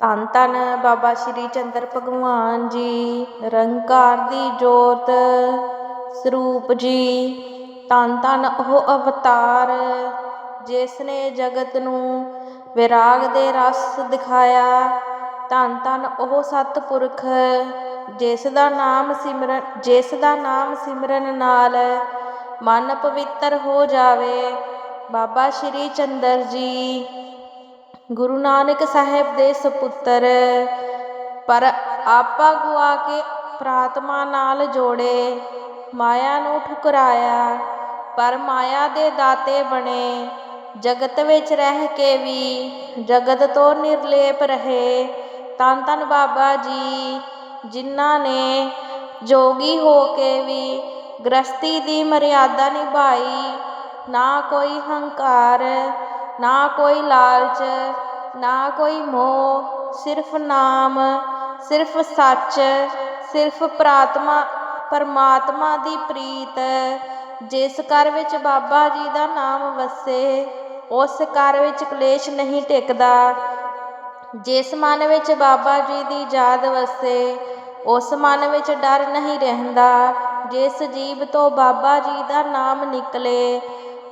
ਧੰਨ ਧੰਨ ਬਾਬਾ ਸ਼੍ਰੀ ਚੰਦਰ ਭਗਵਾਨ ਜੀ, ਨਿਰੰਕਾਰ ਦੀ ਜੋਤ ਸਰੂਪ ਜੀ। ਧੰਨ ਧੰਨ ਉਹ ਅਵਤਾਰ ਜਿਸ ਨੇ ਜਗਤ ਨੂੰ ਵਿਰਾਗ ਦੇ ਰਸ ਦਿਖਾਇਆ। ਧੰਨ ਧੰਨ ਉਹ ਸਤਿਪੁਰਖ ਜਿਸ ਦਾ ਨਾਮ ਸਿਮਰਨ, ਜਿਸ ਦਾ ਨਾਮ ਸਿਮਰਨ ਨਾਲ ਮਨ ਪਵਿੱਤਰ ਹੋ ਜਾਵੇ। ਬਾਬਾ ਸ਼੍ਰੀ ਚੰਦਰ ਜੀ ਗੁਰੂ ਨਾਨਕ ਸਾਹਿਬ ਦੇ ਸਪੁੱਤਰ। ਪਰ ਆਪਾ ਗੁਆ ਕੇ ਪ੍ਰਾਤਮਾ ਨਾਲ ਜੋੜੇ, ਮਾਇਆ ਨੂੰ ਠੁਕਰਾਇਆ, ਪਰ ਮਾਇਆ ਦੇ ਦਾਤੇ ਬਣੇ। ਜਗਤ ਵਿੱਚ ਰਹਿ ਕੇ ਵੀ ਜਗਤ ਤੋਂ ਨਿਰਲੇਪ ਰਹੇ। ਤਨ ਤਨ ਬਾਬਾ ਜੀ, ਜਿਨ੍ਹਾਂ ਨੇ ਜੋਗੀ ਹੋ ਕੇ ਵੀ ਗ੍ਰਸਤੀ ਦੀ ਮਰਿਆਦਾ ਨਿਭਾਈ, ਨਾ ਕੋਈ ਹੰਕਾਰ ਨਾ ਕੋਈ ਲਾਲਚ, ਨਾ ਕੋਈ ਮੋਹ, ਸਿਰਫ ਨਾਮ, ਸਿਰਫ ਸੱਚ, ਸਿਰਫ ਪ੍ਰਾਤਮਾ, ਪਰਮਾਤਮਾ ਦੀ ਪ੍ਰੀਤ। ਜਿਸ ਘਰ ਵਿੱਚ ਬਾਬਾ ਜੀ ਦਾ ਨਾਮ ਵਸੇ, ਉਸ ਘਰ ਵਿੱਚ ਕਲੇਸ਼ ਨਹੀਂ ਟਿਕਦਾ। ਜਿਸ ਮਨ ਵਿੱਚ ਬਾਬਾ ਜੀ ਦੀ ਯਾਦ ਵਸੇ, ਉਸ ਮਨ ਵਿੱਚ ਡਰ ਨਹੀਂ ਰਹਿੰਦਾ। ਜਿਸ ਜੀਵ ਤੋਂ ਬਾਬਾ ਜੀ ਦਾ ਨਾਮ ਨਿਕਲੇ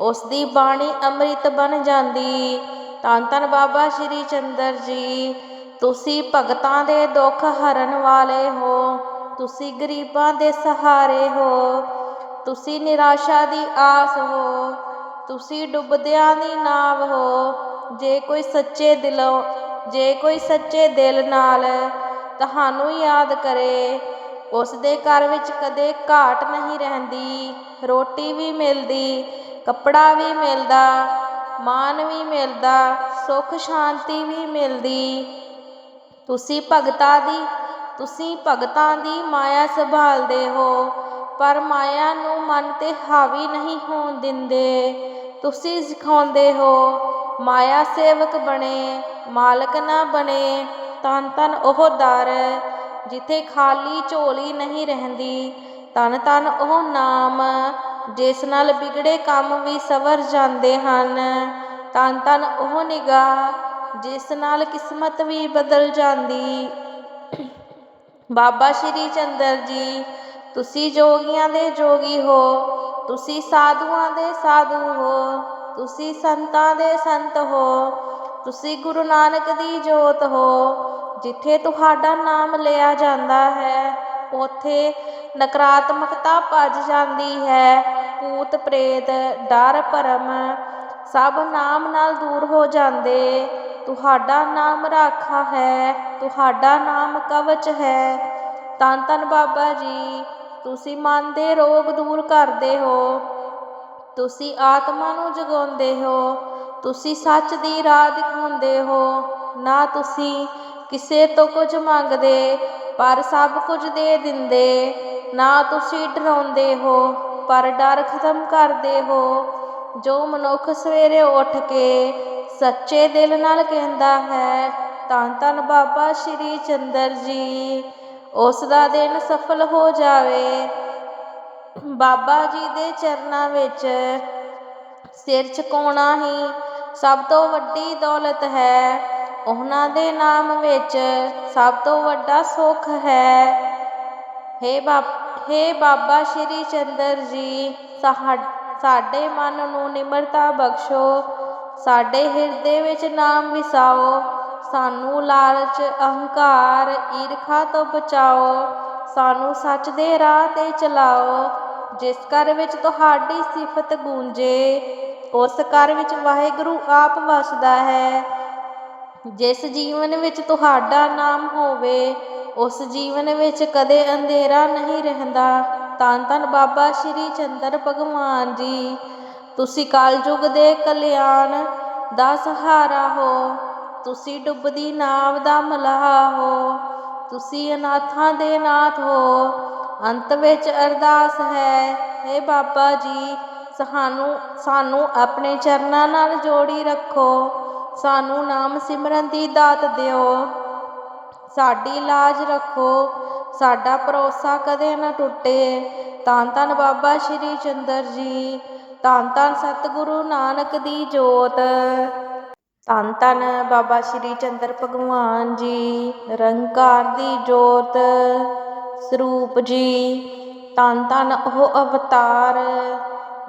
ਉਸ ਦੀ ਬਾਣੀ ਅੰਮ੍ਰਿਤ ਬਣ ਜਾਂਦੀ। ਧੰਨ ਧੰਨ ਬਾਬਾ ਸ਼੍ਰੀ ਚੰਦਰ ਜੀ। ਤੁਸੀਂ ਭਗਤਾਂ ਦੇ ਦੁੱਖ ਹਰਨ ਵਾਲੇ ਹੋ। ਤੁਸੀਂ ਗਰੀਬਾਂ ਦੇ ਸਹਾਰੇ ਹੋ। ਤੁਸੀਂ ਨਿਰਾਸ਼ਾ ਦੀ ਆਸ ਹੋ। ਤੁਸੀਂ ਡੁੱਬਦਿਆਂ ਦੀ ਨਾਵ ਹੋ। ਜੇ ਕੋਈ ਸੱਚੇ ਦਿਲੋਂ, ਜੇ ਕੋਈ ਸੱਚੇ ਦਿਲ ਨਾਲ ਤੁਹਾਨੂੰ ਯਾਦ ਕਰੇ ਉਸ ਦੇ ਘਰ ਵਿੱਚ ਕਦੇ ਘਾਟ ਨਹੀਂ ਰਹਿੰਦੀ। ਰੋਟੀ ਵੀ ਮਿਲਦੀ। ਕੱਪੜਾ ਵੀ ਮਿਲਦਾ, ਮਾਨ ਵੀ ਮਿਲਦਾ, ਸੁੱਖ ਸ਼ਾਂਤੀ ਵੀ ਮਿਲਦੀ। ਤੁਸੀਂ ਭਗਤਾਂ ਦੀ, ਤੁਸੀਂ ਭਗਤਾਂ ਦੀ ਮਾਇਆ ਸੰਭਾਲਦੇ ਹੋ, ਪਰ ਮਾਇਆ ਨੂੰ ਮਨ ਤੇ ਹਾਵੀ ਨਹੀਂ ਹੋਣ ਦਿੰਦੇ। ਤੁਸੀਂ ਸਿਖਾਉਂਦੇ ਹੋ, ਮਾਇਆ ਸੇਵਕ ਬਣੇ, ਮਾਲਕ ਨਾ ਬਣੇ, ਤਨ ਤਨ ਉਹ ਦਰ, ਜਿੱਥੇ ਖਾਲੀ ਝੋਲੀ ਨਹੀਂ ਰਹਿੰਦੀ, ਤਨ ਤਨ ਉਹ ਨਾਮ ਜਿਸ ਨਾਲ ਵਿਗੜੇ ਕੰਮ ਵੀ ਸਵਰ ਜਾਂਦੇ ਹਨ, ਤਨ ਤਨ ਉਹ ਨਿਗਾਹ ਜਿਸ ਨਾਲ ਕਿਸਮਤ ਵੀ ਬਦਲ ਜਾਂਦੀ। ਬਾਬਾ ਸ਼੍ਰੀ ਚੰਦਰ ਜੀ, ਤੁਸੀਂ ਜੋਗੀਆਂ ਦੇ ਜੋਗੀ ਹੋ, ਤੁਸੀਂ ਸਾਧੂਆਂ ਦੇ ਸਾਧੂ ਹੋ, ਤੁਸੀਂ ਸੰਤਾਂ ਦੇ ਸੰਤ ਹੋ, ਤੁਸੀਂ ਗੁਰੂ ਨਾਨਕ ਦੀ ਜੋਤ ਹੋ, ਜਿੱਥੇ ਤੁਹਾਡਾ ਨਾਮ ਲਿਆ ਜਾਂਦਾ ਹੈ, ਉਥੇ ਨਕਾਰਾਤਮਕਤਾ ਭੱਜ ਜਾਂਦੀ ਹੈ ਭੂਤ ਪ੍ਰੇਤ ਡਰ ਭਰਮ, ਸਭ ਨਾਮ ਨਾਲ ਦੂਰ ਹੋ ਜਾਂਦੇ। ਤੁਹਾਡਾ ਨਾਮ ਰਾਖਾ ਹੈ, ਤੁਹਾਡਾ ਨਾਮ ਕਵਚ ਹੈ। ਤਨ ਤਨ ਬਾਬਾ ਜੀ, ਤੁਸੀਂ ਮਨ ਦੇ ਰੋਗ ਦੂਰ ਕਰਦੇ ਹੋ। ਤੁਸੀਂ ਆਤਮਾ ਨੂੰ ਜਗਾਉਂਦੇ ਹੋ। ਤੁਸੀਂ ਸੱਚ ਦੀ ਰਾਹ ਦਿਖਾਉਂਦੇ ਹੋ। ਨਾ ਤੁਸੀਂ ਕਿਸੇ ਤੋਂ ਕੁਝ ਮੰਗਦੇ, ਪਰ ਸਭ ਕੁਝ ਦੇ ਦਿੰਦੇ। ਨਾ ਤੁਸੀਂ ਡਰਾਉਂਦੇ ਹੋ। ਪਰ ਡਰ ਖਤਮ ਕਰਦੇ ਹੋ। ਜੋ ਮਨੁੱਖ ਸਵੇਰੇ ਉੱਠ ਕੇ ਸੱਚੇ ਦਿਲ ਨਾਲ ਕਹਿੰਦਾ ਹੈ, ਤਾਂ ਧੰਨ ਬਾਬਾ ਸ਼੍ਰੀ ਚੰਦਰ ਜੀ। ਉਸ ਦਾ ਦਿਨ ਸਫਲ ਹੋ ਜਾਵੇ। ਬਾਬਾ ਜੀ ਦੇ ਚਰਨਾਂ ਵਿੱਚ ਸਿਰ ਝੁਕਾਉਣਾ ਹੀ ਸਭ ਤੋਂ ਵੱਡੀ ਦੌਲਤ ਹੈ। ਉਹਨਾਂ ਦੇ ਨਾਮ ਵਿੱਚ ਸਭ ਤੋਂ ਵੱਡਾ ਸੁੱਖ ਹੈ। ਹੇ ਬਾਬ ਹੇ ਬਾਬਾ ਸ਼੍ਰੀ ਚੰਦਰ ਜੀ ਸਾਡੇ ਮਨ ਨੂੰ ਨਿਮਰਤਾ ਬਖਸ਼ੋ, ਸਾਡੇ ਹਿਰਦੇ ਵਿੱਚ ਨਾਮ ਵਿਸਾਓ, ਸਾਨੂੰ ਲਾਲਚ, ਅਹੰਕਾਰ, ਈਰਖਾ ਤੋਂ ਬਚਾਓ, ਸਾਨੂੰ ਸੱਚ ਦੇ ਰਾਹ ਤੇ ਚਲਾਓ, ਜਿਸ ਘਰ ਵਿੱਚ ਤੁਹਾਡੀ ਸਿਫਤ ਗੂੰਜੇ, ਉਸ ਘਰ ਵਿੱਚ ਵਾਹਿਗੁਰੂ ਆਪ ਵਸਦਾ ਹੈ, ਜਿਸ ਜੀਵਨ ਵਿੱਚ ਤੁਹਾਡਾ ਨਾਮ ਹੋਵੇ ਉਸ ਜੀਵਨ ਵਿੱਚ ਕਦੇ ਅੰਧੇਰਾ ਨਹੀਂ ਰਹਿੰਦਾ। ਤਨ ਧੰਨ ਬਾਬਾ ਸ਼੍ਰੀ ਚੰਦਰ ਭਗਵਾਨ ਜੀ। ਤੁਸੀਂ ਕਲਯੁਗ ਦੇ ਕਲਿਆਣ ਦਾ ਸਹਾਰਾ ਹੋ। ਤੁਸੀਂ ਡੁੱਬਦੀ ਨਾਵ ਦਾ ਮਲਾਹ ਹੋ। ਤੁਸੀਂ ਅਨਾਥਾਂ ਦੇ ਨਾਥ ਹੋ। ਅੰਤ ਵਿੱਚ ਅਰਦਾਸ ਹੈ हे ਬਾਬਾ ਜੀ, ਸਾਨੂੰ ਸਾਨੂੰ ਆਪਣੇ ਚਰਨਾਂ ਨਾਲ ਜੋੜੀ ਰੱਖੋ। ਸਾਨੂੰ ਨਾਮ ਸਿਮਰਨ ਦੀ ਦਾਤ ਦਿਓ। ਸਾਡੀ ਲਾਜ ਰੱਖੋ। ਸਾਡਾ ਭਰੋਸਾ ਕਦੇ ਨਾ ਟੁੱਟੇ। ਧੰਨ ਧੰਨ ਬਾਬਾ ਸ਼੍ਰੀ ਚੰਦਰ ਜੀ। ਧੰਨ ਧੰਨ ਸਤਿਗੁਰੂ ਨਾਨਕ ਦੀ ਜੋਤ। ਧੰਨ ਧੰਨ ਬਾਬਾ ਸ਼੍ਰੀ ਚੰਦਰ ਭਗਵਾਨ ਜੀ, ਨਿਰੰਕਾਰ ਦੀ ਜੋਤ ਸਰੂਪ ਜੀ। ਧੰਨ ਧੰਨ ਉਹ ਅਵਤਾਰ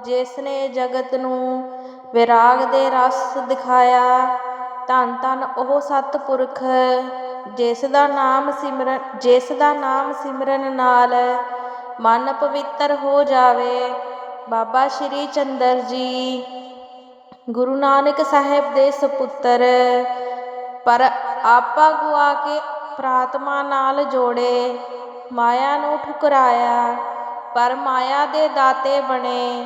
ਜਿਸ ਨੇ ਜਗਤ ਨੂੰ ਵਿਰਾਗ ਦੇ ਰਸ ਦਿਖਾਇਆ। ਧੰਨ ਧੰਨ ਉਹ ਸਤਿਪੁਰਖ ਜਿਸ ਦਾ ਨਾਮ ਸਿਮਰਨ, ਜਿਸ ਦਾ ਨਾਮ ਸਿਮਰਨ ਨਾਲ ਮਨ ਪਵਿੱਤਰ ਹੋ ਜਾਵੇ, ਬਾਬਾ ਸ਼੍ਰੀ ਚੰਦਰ ਜੀ। ਗੁਰੂ ਨਾਨਕ ਸਾਹਿਬ ਦੇ ਸਪੁੱਤਰ, ਪਰ ਆਪਾ ਗੁਆ ਕੇ ਪ੍ਰਾਤਮਾ ਨਾਲ ਜੋੜੇ, ਮਾਇਆ ਨੂੰ ਠੁਕਰਾਇਆ, ਪਰ ਮਾਇਆ ਦੇ ਦਾਤੇ ਬਣੇ।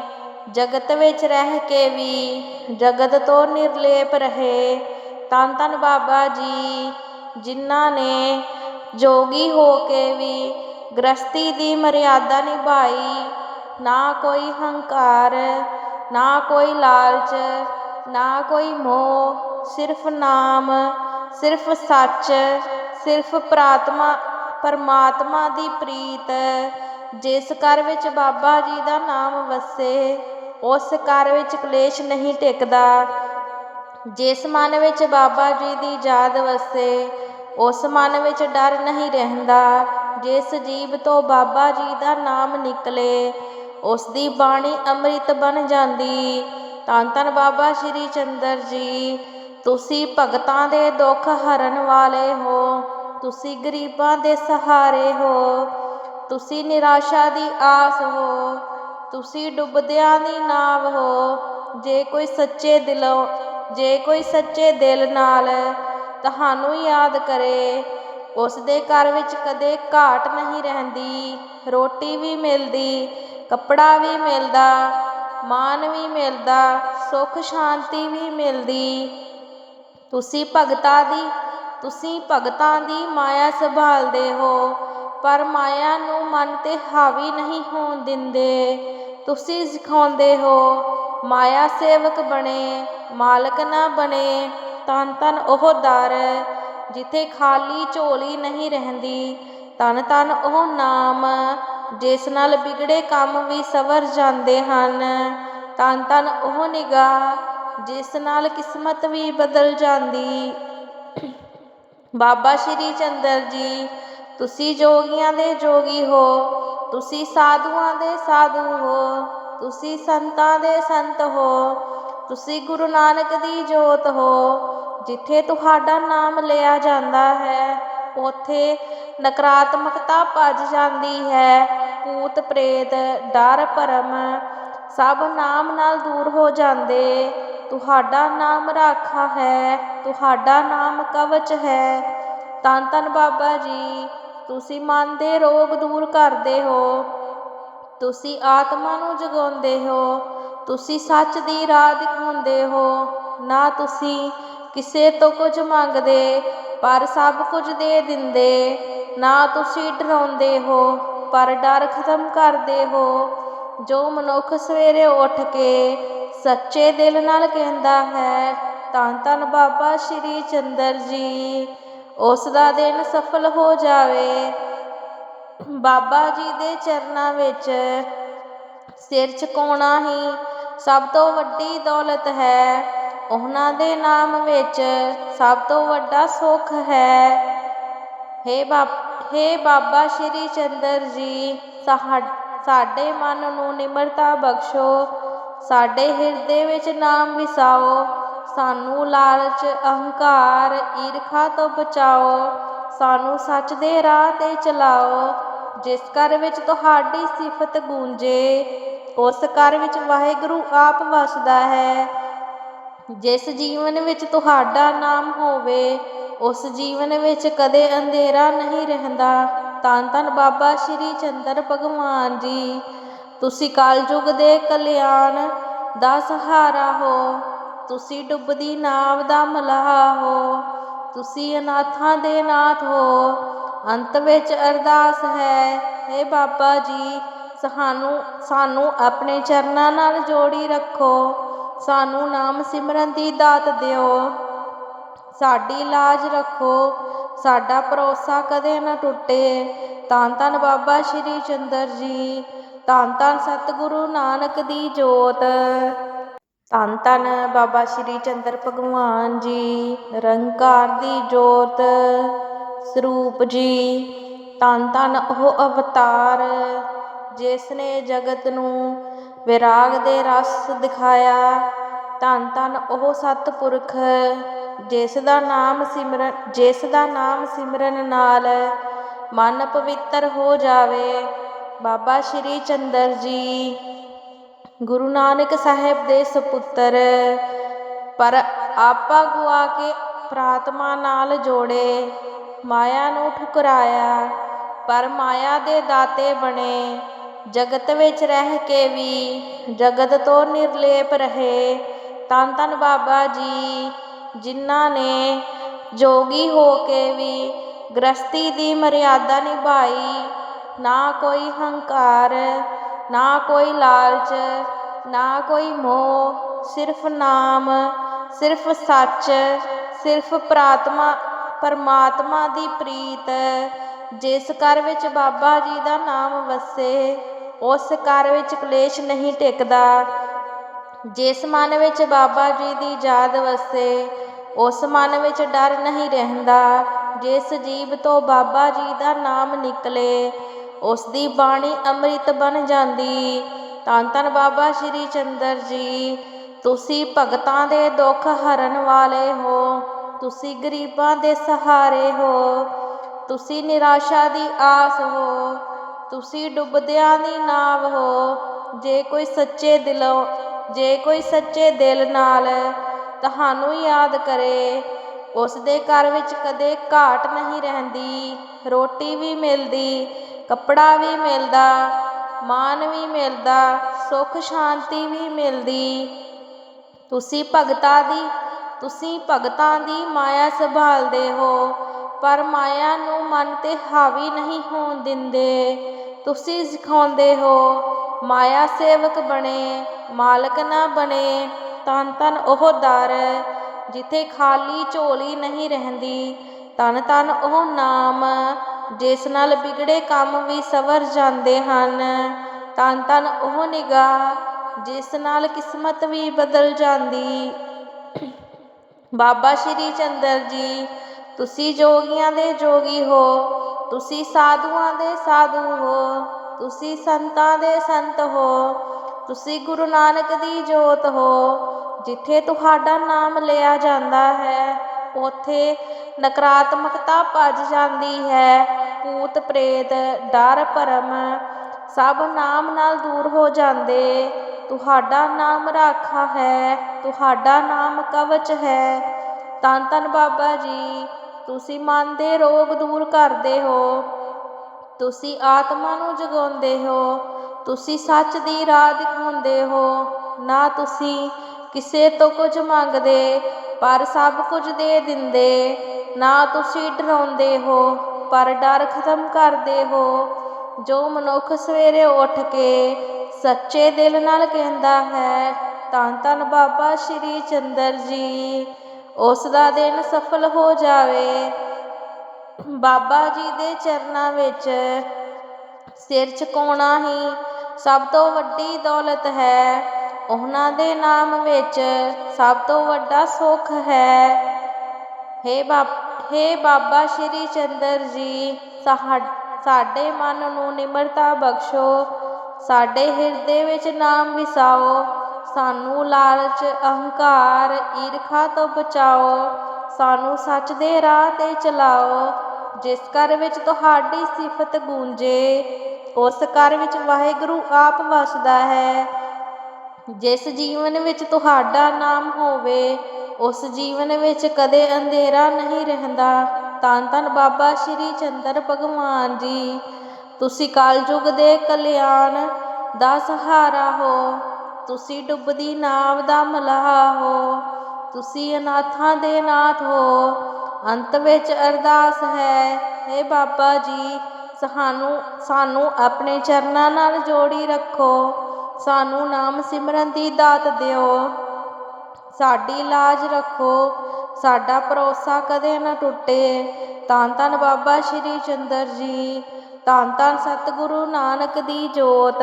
ਜਗਤ ਵਿੱਚ ਰਹਿ ਕੇ ਵੀ ਜਗਤ ਤੋਂ ਨਿਰਲੇਪ ਰਹੇ। ਤਨ ਤਨ ਬਾਬਾ ਜੀ। ਜਿਨ੍ਹਾਂ ਨੇ ਜੋਗੀ ਹੋ ਕੇ ਵੀ ਗ੍ਰਸਤੀ ਦੀ ਮਰਿਆਦਾ ਨਿਭਾਈ, ਨਾ ਕੋਈ ਹੰਕਾਰ, ਨਾ ਕੋਈ ਲਾਲਚ, ਨਾ ਕੋਈ ਮੋਹ, ਸਿਰਫ ਨਾਮ, ਸਿਰਫ ਸੱਚ, ਸਿਰਫ ਪ੍ਰਾਤਮਾ, ਪਰਮਾਤਮਾ ਦੀ ਪ੍ਰੀਤ। ਜਿਸ ਘਰ ਵਿੱਚ ਬਾਬਾ ਜੀ ਦਾ ਨਾਮ ਵਸੇ, ਉਸ ਘਰ ਵਿੱਚ ਕਲੇਸ਼ ਨਹੀਂ ਟਿਕਦਾ। ਜਿਸ ਮਨ ਵਿੱਚ ਬਾਬਾ ਜੀ ਦੀ ਯਾਦ ਵਸੇ, ਉਸ ਮਨ ਵਿੱਚ ਡਰ ਨਹੀਂ ਰਹਿੰਦਾ। ਜਿਸ ਜੀਵ ਤੋਂ ਬਾਬਾ ਜੀ ਦਾ ਨਾਮ ਨਿਕਲੇ, ਉਸ ਦੀ ਬਾਣੀ ਅੰਮ੍ਰਿਤ ਬਣ ਜਾਂਦੀ। ਤਾਂ ਧੰਨ ਬਾਬਾ ਸ਼੍ਰੀ ਚੰਦਰ ਜੀ, ਤੁਸੀਂ ਭਗਤਾਂ ਦੇ ਦੁੱਖ ਹਰਨ ਵਾਲੇ ਹੋ, ਤੁਸੀਂ ਗਰੀਬਾਂ ਦੇ ਸਹਾਰੇ ਹੋ, ਤੁਸੀਂ ਨਿਰਾਸ਼ਾ ਦੀ ਆਸ ਹੋ, ਤੁਸੀਂ ਡੁੱਬਦਿਆਂ ਦੀ ਨਾਵ ਹੋ। ਜੇ ਕੋਈ ਸੱਚੇ ਦਿਲੋਂ ਜੇ ਕੋਈ ਸੱਚੇ ਦਿਲ ਨਾਲ ਤੁਹਾਨੂੰ ਯਾਦ ਕਰੇ ਉਸ ਦੇ ਘਰ ਵਿੱਚ ਕਦੇ ਘਾਟ ਨਹੀਂ ਰਹਿੰਦੀ, ਰੋਟੀ ਵੀ ਮਿਲਦੀ, ਕੱਪੜਾ ਵੀ ਮਿਲਦਾ, ਮਾਨ ਵੀ ਮਿਲਦਾ, ਸੁੱਖ ਸ਼ਾਂਤੀ ਵੀ ਮਿਲਦੀ। ਤੁਸੀਂ ਭਗਤਾਂ ਦੀ, ਤੁਸੀਂ ਭਗਤਾਂ ਦੀ ਮਾਇਆ ਸੰਭਾਲਦੇ ਹੋ, ਪਰ ਮਾਇਆ ਨੂੰ ਮਨ ਤੇ ਹਾਵੀ ਨਹੀਂ ਹੋਣ ਦਿੰਦੇ। ਤੁਸੀਂ ਸਿਖਾਉਂਦੇ ਹੋ, ਮਾਇਆ ਸੇਵਕ ਬਣੇ ਮਾਲਕ ਨਾ ਬਣੇ ਤਨ ਤਨ ਉਹ ਦਰ, ਜਿੱਥੇ ਖਾਲੀ ਝੋਲੀ ਨਹੀਂ ਰਹਿੰਦੀ ਤਨ ਤਨ ਉਹ ਨਾਮ, ਜਿਸ ਨਾਲ ਵਿਗੜੇ ਕੰਮ ਵੀ ਸਵਰ ਜਾਂਦੇ ਹਨ। ਤਨ ਤਨ ਉਹ ਨਿਗਾਹ, ਜਿਸ ਨਾਲ ਕਿਸਮਤ ਵੀ ਬਦਲ ਜਾਂਦੀ। ਬਾਬਾ ਸ਼੍ਰੀ ਚੰਦਰ ਜੀ, ਤੁਸੀਂ ਜੋਗੀਆਂ ਦੇ ਜੋਗੀ ਹੋ, ਤੁਸੀਂ ਸਾਧੂਆਂ ਦੇ ਸਾਧੂ ਹੋ, ਤੁਸੀਂ ਸੰਤਾਂ ਦੇ ਸੰਤ ਹੋ ਤੁਸੀਂ ਗੁਰੂ ਨਾਨਕ ਦੀ ਜੋਤ ਹੋ, ਜਿੱਥੇ ਤੁਹਾਡਾ ਨਾਮ ਲਿਆ ਜਾਂਦਾ ਹੈ, ਉਥੇ ਨਕਾਰਾਤਮਕਤਾ ਭੱਜ ਜਾਂਦੀ ਹੈ, ਭੂਤ ਪ੍ਰੇਤ, ਡਰ, ਭਰਮ ਸਭ ਨਾਮ ਨਾਲ ਦੂਰ ਹੋ ਜਾਂਦੇ। ਤੁਹਾਡਾ ਨਾਮ ਰਾਖਾ ਹੈ, ਤੁਹਾਡਾ ਨਾਮ ਕਵਚ ਹੈ। ਤਨ ਤਨ ਬਾਬਾ ਜੀ, ਤੁਸੀਂ ਮਨ ਦੇ ਰੋਗ ਦੂਰ ਕਰਦੇ ਹੋ, ਤੁਸੀਂ ਆਤਮਾ ਨੂੰ ਜਗਾਉਂਦੇ ਹੋ ਤੁਸੀਂ ਸੱਚ ਦੀ ਰਾਹ ਦਿਖਾਉਂਦੇ ਹੋ, ਨਾ ਤੁਸੀਂ ਕਿਸੇ ਤੋਂ ਕੁਝ ਮੰਗਦੇ, ਪਰ ਸਭ ਕੁਝ ਦੇ ਦਿੰਦੇ। ਨਾ ਤੁਸੀਂ ਡਰਾਉਂਦੇ ਹੋ, ਪਰ ਡਰ ਖਤਮ ਕਰਦੇ ਹੋ। ਜੋ ਮਨੁੱਖ ਸਵੇਰੇ ਉੱਠ ਕੇ ਸੱਚੇ ਦਿਲ ਨਾਲ ਕਹਿੰਦਾ ਹੈ, ਤਾਂ ਧੰਨ ਬਾਬਾ ਸ਼੍ਰੀ ਚੰਦਰ ਜੀ, ਉਸ ਦਾ ਦਿਨ ਸਫਲ ਹੋ ਜਾਵੇ। ਬਾਬਾ ਜੀ ਦੇ ਚਰਨਾਂ ਵਿੱਚ ਸਿਰ ਝੁਕਾਉਣਾ ਹੀ ਸਭ ਤੋਂ ਵੱਡੀ ਦੌਲਤ ਹੈ। ਉਹਨਾਂ ਦੇ ਨਾਮ ਵਿੱਚ ਸਭ ਤੋਂ ਵੱਡਾ ਸੁੱਖ ਹੈ। ਹੇ ਬਾਬ, ਹੇ ਬਾਬਾ ਸ਼੍ਰੀ ਚੰਦਰ ਜੀ ਸਾਡੇ ਮਨ ਨੂੰ ਨਿਮਰਤਾ ਬਖਸ਼ੋ, ਸਾਡੇ ਹਿਰਦੇ ਵਿੱਚ ਨਾਮ ਵਿਸਾਓ, ਸਾਨੂੰ ਲਾਲਚ, ਅਹੰਕਾਰ, ਈਰਖਾ ਤੋਂ ਬਚਾਓ, ਸਾਨੂੰ ਸੱਚ ਦੇ ਰਾਹ ਤੇ ਚਲਾਓ, ਜਿਸ ਘਰ ਵਿੱਚ ਤੁਹਾਡੀ ਸਿਫਤ ਗੂੰਜੇ ਉਸ ਘਰ ਵਿੱਚ ਵਾਹਿਗੁਰੂ ਆਪ ਵਸਦਾ ਹੈ। ਜਿਸ ਜੀਵਨ ਵਿੱਚ ਤੁਹਾਡਾ ਨਾਮ ਹੋਵੇ, ਉਸ ਜੀਵਨ ਵਿੱਚ ਕਦੇ ਅੰਧੇਰਾ ਨਹੀਂ ਰਹਿੰਦਾ। ਤਾਂ ਧੰਨ ਬਾਬਾ ਸ਼੍ਰੀ ਚੰਦਰ ਭਗਵਾਨ ਜੀ। ਤੁਸੀਂ ਕਲਯੁਗ ਦੇ ਕਲਿਆਣ ਦਾ ਸਹਾਰਾ ਹੋ। ਤੁਸੀਂ ਡੁੱਬਦੀ ਨਾਵ ਦਾ ਮਲਾਹ ਹੋ। ਤੁਸੀਂ ਅਨਾਥਾਂ ਦੇ ਨਾਥ ਹੋ। ਅੰਤ ਵਿੱਚ ਅਰਦਾਸ ਹੈ हे ਬਾਬਾ ਜੀ ਸਾਨੂੰ ਸਾਨੂੰ ਆਪਣੇ ਚਰਨਾਂ ਨਾਲ ਜੋੜੀ ਰੱਖੋ। ਸਾਨੂੰ ਨਾਮ ਸਿਮਰਨ ਦੀ ਦਾਤ ਦਿਓ। ਸਾਡੀ ਲਾਜ ਰੱਖੋ। ਸਾਡਾ ਭਰੋਸਾ ਕਦੇ ਨਾ ਟੁੱਟੇ। ਧੰਨ ਧੰਨ ਬਾਬਾ ਸ਼੍ਰੀ ਚੰਦਰ ਜੀ। ਧੰਨ ਧੰਨ ਸਤਿਗੁਰੂ ਨਾਨਕ ਦੀ ਜੋਤ। ਧੰਨ ਧੰਨ ਬਾਬਾ ਸ਼੍ਰੀ ਚੰਦਰ ਭਗਵਾਨ ਜੀ। ਨਿਰੰਕਾਰ ਦੀ ਜੋਤ ਸਰੂਪ ਜੀ। ਧੰਨ ਧੰਨ ਉਹ ਅਵਤਾਰ ਜਿਸ ਨੇ ਜਗਤ ਨੂੰ ਵਿਰਾਗ ਦੇ ਰਸ ਦਿਖਾਇਆ, ਧੰਨ ਧੰਨ ਉਹ ਸਤਿਪੁਰਖ, ਜਿਸ ਦਾ ਨਾਮ ਸਿਮਰਨ, ਜਿਸ ਦਾ ਨਾਮ ਸਿਮਰਨ ਨਾਲ ਮਨ ਪਵਿੱਤਰ ਹੋ ਜਾਵੇ। ਬਾਬਾ ਸ਼੍ਰੀ ਚੰਦਰ ਜੀ, ਗੁਰੂ ਨਾਨਕ ਸਾਹਿਬ ਦੇ ਸਪੁੱਤਰ, ਪਰ ਆਪਾ ਗੁਆ ਕੇ ਪ੍ਰਾਤਮਾ ਨਾਲ ਜੋੜੇ, ਮਾਇਆ ਨੂੰ ਠੁਕਰਾਇਆ, ਪਰ ਮਾਇਆ ਦੇ ਦਾਤੇ ਬਣੇ। ਜਗਤ ਵਿੱਚ ਰਹਿ ਕੇ ਵੀ ਜਗਤ ਤੋਂ ਨਿਰਲੇਪ ਰਹੇ ਤਨ ਤਨ ਬਾਬਾ ਜੀ, ਜਿਨ੍ਹਾਂ ਨੇ ਜੋਗੀ ਹੋ ਕੇ ਵੀ ਗ੍ਰਸਤੀ ਦੀ ਮਰਿਆਦਾ ਨਿਭਾਈ। ਨਾ ਕੋਈ ਹੰਕਾਰ, ਨਾ ਕੋਈ ਲਾਲਚ, ਨਾ ਕੋਈ ਮੋਹ, ਸਿਰਫ ਨਾਮ, ਸਿਰਫ ਸੱਚ, ਸਿਰਫ ਪ੍ਰਾਤਮਾ, ਪਰਮਾਤਮਾ ਦੀ ਪ੍ਰੀਤ। ਜਿਸ ਘਰ ਵਿੱਚ ਬਾਬਾ ਜੀ ਦਾ ਨਾਮ ਵਸੇ, ਉਸ ਘਰ ਵਿੱਚ ਕਲੇਸ਼ ਨਹੀਂ ਟਿਕਦਾ। ਜਿਸ ਮਨ ਵਿੱਚ ਬਾਬਾ ਜੀ ਦੀ ਯਾਦ ਵਸੇ, ਉਸ ਮਨ ਵਿੱਚ ਡਰ ਨਹੀਂ ਰਹਿੰਦਾ। ਜਿਸ ਜੀਵ ਤੋਂ ਬਾਬਾ ਜੀ ਦਾ ਨਾਮ ਨਿਕਲੇ, ਉਸ ਦੀ ਬਾਣੀ ਅੰਮ੍ਰਿਤ ਬਣ ਜਾਂਦੀ। ਧੰਨ ਧੰਨ ਬਾਬਾ ਸ਼੍ਰੀ ਚੰਦਰ ਜੀ, ਤੁਸੀਂ ਭਗਤਾਂ ਦੇ ਦੁੱਖ ਹਰਨ ਵਾਲੇ ਹੋ, ਤੁਸੀਂ ਗਰੀਬਾਂ ਦੇ ਸਹਾਰੇ ਹੋ। ਤੁਸੀਂ ਨਿਰਾਸ਼ਾ ਦੀ ਆਸ ਹੋ, ਤੁਸੀਂ ਡੁੱਬਦਿਆਂ ਦੀ ਨਾਵ ਹੋ। ਜੇ ਕੋਈ ਸੱਚੇ ਦਿਲੋਂ, ਜੇ ਕੋਈ ਸੱਚੇ ਦਿਲ ਨਾਲ ਤੁਹਾਨੂੰ ਯਾਦ ਕਰੇ, ਉਸ ਦੇ ਘਰ ਵਿੱਚ ਕਦੇ ਘਾਟ ਨਹੀਂ ਰਹਿੰਦੀ, ਰੋਟੀ ਵੀ ਮਿਲਦੀ, ਕੱਪੜਾ ਵੀ ਮਿਲਦਾ, ਮਾਨ ਵੀ ਮਿਲਦਾ, ਸੁੱਖ ਸ਼ਾਂਤੀ ਵੀ ਮਿਲਦੀ। ਤੁਸੀਂ ਭਗਤਾਂ ਦੀ, ਤੁਸੀਂ ਭਗਤਾਂ ਦੀ ਮਾਇਆ ਸੰਭਾਲਦੇ ਹੋ। ਪਰ ਮਾਇਆ ਨੂੰ ਮਨ ਤੇ ਹਾਵੀ ਨਹੀਂ ਹੋਣ ਦਿੰਦੇ। ਤੁਸੀਂ ਸਿਖਾਉਂਦੇ ਹੋ, ਮਾਇਆ ਸੇਵਕ ਬਣੇ, ਮਾਲਕ ਨਾ ਬਣੇ, ਤਨ ਤਨ ਉਹ ਦਰ, ਜਿੱਥੇ ਖਾਲੀ ਝੋਲੀ ਨਹੀਂ ਰਹਿੰਦੀ, ਤਨ ਤਨ ਉਹ ਨਾਮ, ਜਿਸ ਨਾਲ ਵਿਗੜੇ ਕੰਮ ਵੀ ਸਵਰ ਜਾਂਦੇ ਹਨ। ਤਨ ਤਨ ਉਹ ਨਿਗਾਹ, ਜਿਸ ਨਾਲ ਕਿਸਮਤ ਵੀ ਬਦਲ ਜਾਂਦੀ। ਬਾਬਾ ਸ਼੍ਰੀ ਚੰਦਰ ਜੀ ਤੁਸੀਂ ਜੋਗੀਆਂ ਦੇ ਜੋਗੀ ਹੋ, ਤੁਸੀਂ ਸਾਧੂਆਂ ਦੇ ਸਾਧੂ ਹੋ, ਤੁਸੀਂ ਸੰਤਾਂ ਦੇ ਸੰਤ ਹੋ, ਤੁਸੀਂ ਗੁਰੂ ਨਾਨਕ ਦੀ ਜੋਤ ਹੋ, ਜਿੱਥੇ ਤੁਹਾਡਾ ਨਾਮ ਲਿਆ ਜਾਂਦਾ ਹੈ, ਉਥੇ ਨਕਾਰਾਤਮਕਤਾ ਭੱਜ ਜਾਂਦੀ ਹੈ, ਭੂਤ ਪ੍ਰੇਤ, ਡਰ ਭਰਮ ਸਭ ਨਾਮ ਨਾਲ ਦੂਰ ਹੋ ਜਾਂਦੇ। ਤੁਹਾਡਾ ਨਾਮ ਰਾਖਾ ਹੈ, ਤੁਹਾਡਾ ਨਾਮ ਕਵਚ ਹੈ। ਤਨ ਤਨ ਬਾਬਾ ਜੀ ਤੁਸੀਂ ਮਨ ਦੇ ਰੋਗ ਦੂਰ ਕਰਦੇ ਹੋ। ਤੁਸੀਂ ਆਤਮਾ ਨੂੰ ਜਗਾਉਂਦੇ ਹੋ। ਤੁਸੀਂ ਸੱਚ ਦੀ ਰਾਹ ਦਿਖਾਉਂਦੇ ਹੋ। ਨਾ ਤੁਸੀਂ ਕਿਸੇ ਤੋਂ ਕੁਝ ਮੰਗਦੇ, ਪਰ ਸਭ ਕੁਝ ਦੇ ਦਿੰਦੇ। ਨਾ ਤੁਸੀਂ ਡਰਾਉਂਦੇ ਹੋ, ਪਰ ਡਰ ਖਤਮ ਕਰਦੇ ਹੋ। ਜੋ ਮਨੁੱਖ ਸਵੇਰੇ ਉੱਠ ਕੇ ਸੱਚੇ ਦਿਲ ਨਾਲ ਕਹਿੰਦਾ ਹੈ, ਤਾਂ ਧੰਨ ਬਾਬਾ ਸ਼੍ਰੀ ਚੰਦਰ ਜੀ। ਉਸ ਦਾ ਦਿਨ ਸਫਲ ਹੋ ਜਾਵੇ। ਬਾਬਾ ਜੀ ਦੇ ਚਰਨਾਂ ਵਿੱਚ ਸਿਰ ਝੁਕਾਉਣਾ ਹੀ ਸਭ ਤੋਂ ਵੱਡੀ ਦੌਲਤ ਹੈ। ਉਹਨਾਂ ਦੇ ਨਾਮ ਵਿੱਚ ਸਭ ਤੋਂ ਵੱਡਾ ਸੁੱਖ ਹੈ। ਹੇ ਬਾਬ, ਹੇ ਬਾਬਾ ਸ਼੍ਰੀ ਚੰਦਰ ਜੀ ਸਾਡੇ ਮਨ ਨੂੰ ਨਿਮਰਤਾ ਬਖਸ਼ੋ, ਸਾਡੇ ਹਿਰਦੇ ਵਿੱਚ ਨਾਮ ਵਿਸਾਓ। ਸਾਨੂੰ ਲਾਲਚ, ਅਹੰਕਾਰ, ਈਰਖਾ ਤੋਂ ਬਚਾਓ। ਸਾਨੂੰ ਸੱਚ ਦੇ ਰਾਹ ਤੇ ਚਲਾਓ, ਜਿਸ ਘਰ ਵਿੱਚ ਤੁਹਾਡੀ ਸਿਫਤ ਗੂੰਜੇ। ਉਸ ਘਰ ਵਿੱਚ ਵਾਹਿਗੁਰੂ ਆਪ ਵਸਦਾ ਹੈ। ਜਿਸ ਜੀਵਨ ਵਿੱਚ ਤੁਹਾਡਾ ਨਾਮ ਹੋਵੇ, ਉਸ ਜੀਵਨ ਵਿੱਚ ਕਦੇ ਅੰਧੇਰਾ ਨਹੀਂ ਰਹਿੰਦਾ। ਤਨ ਤਨ ਬਾਬਾ ਸ਼੍ਰੀ ਚੰਦਰ ਭਗਵਾਨ ਜੀ। ਤੁਸੀਂ ਕਲਯੁਗ ਦੇ ਕਲਿਆਣ ਦਾ ਸਹਾਰਾ ਹੋ। ਤੁਸੀਂ ਡੁੱਬਦੀ ਨਾਵ ਦਾ ਮਲਾਹ ਹੋ, ਤੁਸੀਂ ਅਨਾਥਾਂ ਦੇ ਨਾਥ ਹੋ। ਅੰਤ ਵਿੱਚ ਅਰਦਾਸ ਹੈ हे ਬਾਬਾ ਜੀ, ਸਾਨੂੰ ਸਾਨੂੰ ਆਪਣੇ ਚਰਨਾਂ ਨਾਲ ਜੋੜੀ ਰੱਖੋ। ਸਾਨੂੰ ਨਾਮ ਸਿਮਰਨ ਦੀ ਦਾਤ ਦਿਓ। ਸਾਡੀ ਲਾਜ ਰੱਖੋ। ਸਾਡਾ ਭਰੋਸਾ ਕਦੇ ਨਾ ਟੁੱਟੇ। ਤਾਂ ਧੰਨ ਬਾਬਾ ਸ਼੍ਰੀ ਚੰਦਰ ਜੀ ਧੰਨ ਧੰਨ ਸਤਿਗੁਰੂ ਨਾਨਕ ਦੀ ਜੋਤ।